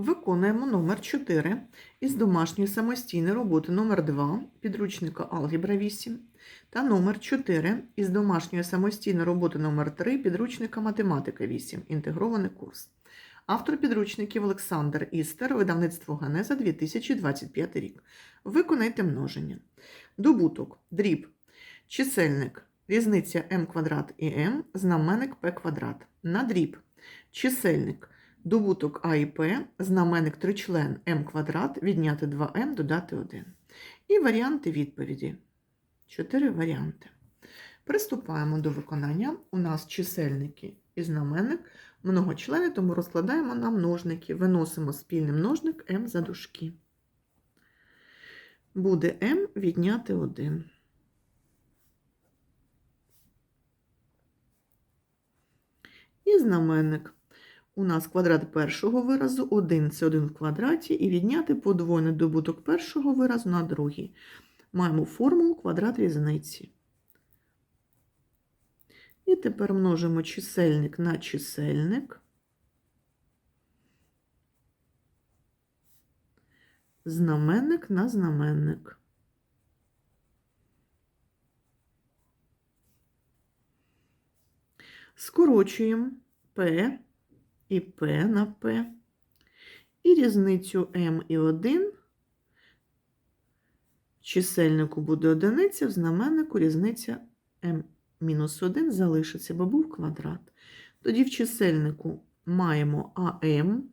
Виконуємо номер 4 із домашньої самостійної роботи номер 2 підручника Алгебра 8 та номер 4 із домашньої самостійної роботи номер 3 підручника Математика 8. Інтегрований курс. Автор підручників Олександр Істер, видавництво Ганеза 2025 рік. Виконайте множення. Добуток, дріб, чисельник, різниця m квадрат і m, знаменник p квадрат. На дріб, чисельник, добуток а і p, знаменник тричлен m квадрат, відняти 2m, додати 1. І варіанти відповіді. Чотири варіанти. Приступаємо до виконання. У нас чисельники і знаменник многочлени, тому розкладаємо на множники. Виносимо спільний множник m за дужки. Буде m відняти 1. І знаменник. У нас квадрат першого виразу 1 це 1 в квадраті, і відняти подвоєний добуток першого виразу на другий. Маємо формулу квадрат різниці. І тепер множимо чисельник на чисельник. Знаменник на знаменник. Скорочуємо P і P на P. І різницю m і 1 в чисельнику буде одиниця, в знаменнику різниця m мінус 1 залишиться, бо був квадрат. Тоді в чисельнику маємо АМ,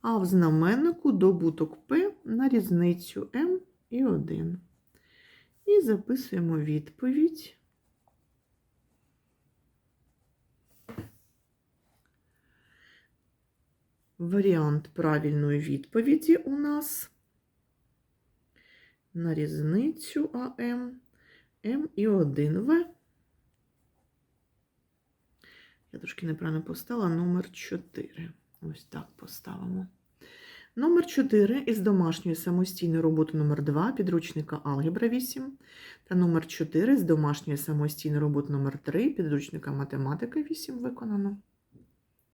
а в знаменнику добуток P на різницю m і 1. І записуємо відповідь. Варіант правильної відповіді у нас на різницю АМ, М і 1В. Я трошки неправильно поставила номер 4. Ось так поставимо. Номер 4 із домашньої самостійної роботи номер 2 підручника Алгебра 8 та номер 4 з домашньої самостійної роботи номер 3 підручника Математика 8 виконано.